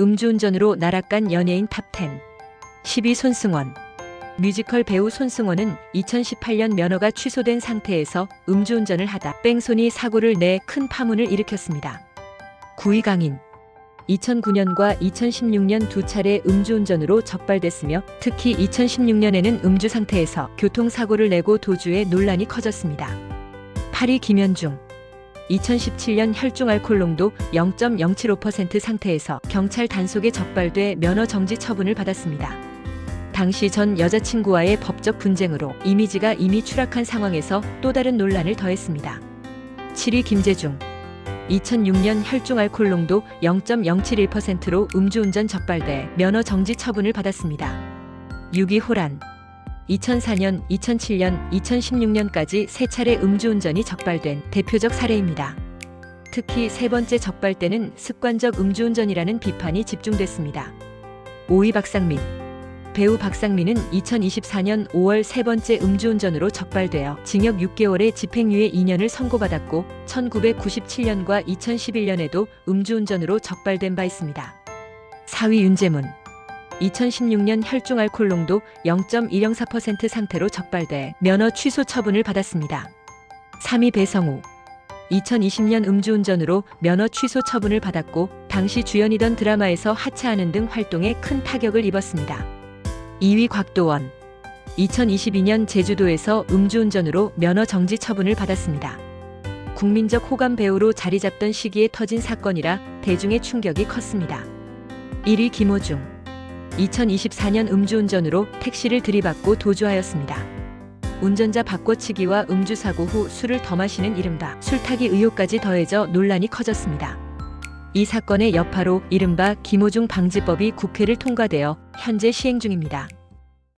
음주운전으로 날아간 연예인 탑10 10위 손승원 뮤지컬 배우 손승원은 2018년 면허가 취소된 상태에서 음주운전을 하다 뺑소니 사고를 내 큰 파문을 일으켰습니다. 9위 강인 2009년과 2016년 두 차례 음주운전으로 적발됐으며 특히 2016년에는 음주 상태에서 교통사고를 내고 도주해 논란이 커졌습니다. 8위 김현중 2017년 혈중 알코올 농도 0.075% 상태에서 경찰 단속에 적발돼 면허 정지 처분을 받았습니다. 당시 전 여자친구와의 법적 분쟁으로 이미지가 이미 추락한 상황에서 또 다른 논란을 더했습니다. 7위 김재중 2006년 혈중 알코올 농도 0.071%로 음주운전 적발돼 면허 정지 처분을 받았습니다. 6위 호란 2004년, 2007년, 2016년까지 세 차례 음주운전이 적발된 대표적 사례입니다. 특히 세 번째 적발 때는 습관적 음주운전이라는 비판이 집중됐습니다. 5위 박상민 배우 박상민은 2024년 5월 세 번째 음주운전으로 적발되어 징역 6개월의 집행유예 2년을 선고받았고 1997년과 2011년에도 음주운전으로 적발된 바 있습니다. 4위 윤재문 2016년 혈중 알코올 농도 0.104% 상태로 적발돼 면허 취소 처분을 받았습니다. 3위 배성우 2020년 음주운전으로 면허 취소 처분을 받았고 당시 주연이던 드라마에서 하차하는 등 활동에 큰 타격을 입었습니다. 2위 곽도원 2022년 제주도에서 음주운전으로 면허 정지 처분을 받았습니다. 국민적 호감 배우로 자리 잡던 시기에 터진 사건이라 대중의 충격이 컸습니다. 1위 김호중 2024년 음주운전으로 택시를 들이받고 도주하였습니다. 운전자 바꿔치기와 음주사고 후 술을 더 마시는 이른바 술타기 의혹까지 더해져 논란이 커졌습니다. 이 사건의 여파로 이른바 김호중 방지법이 국회를 통과되어 현재 시행 중입니다.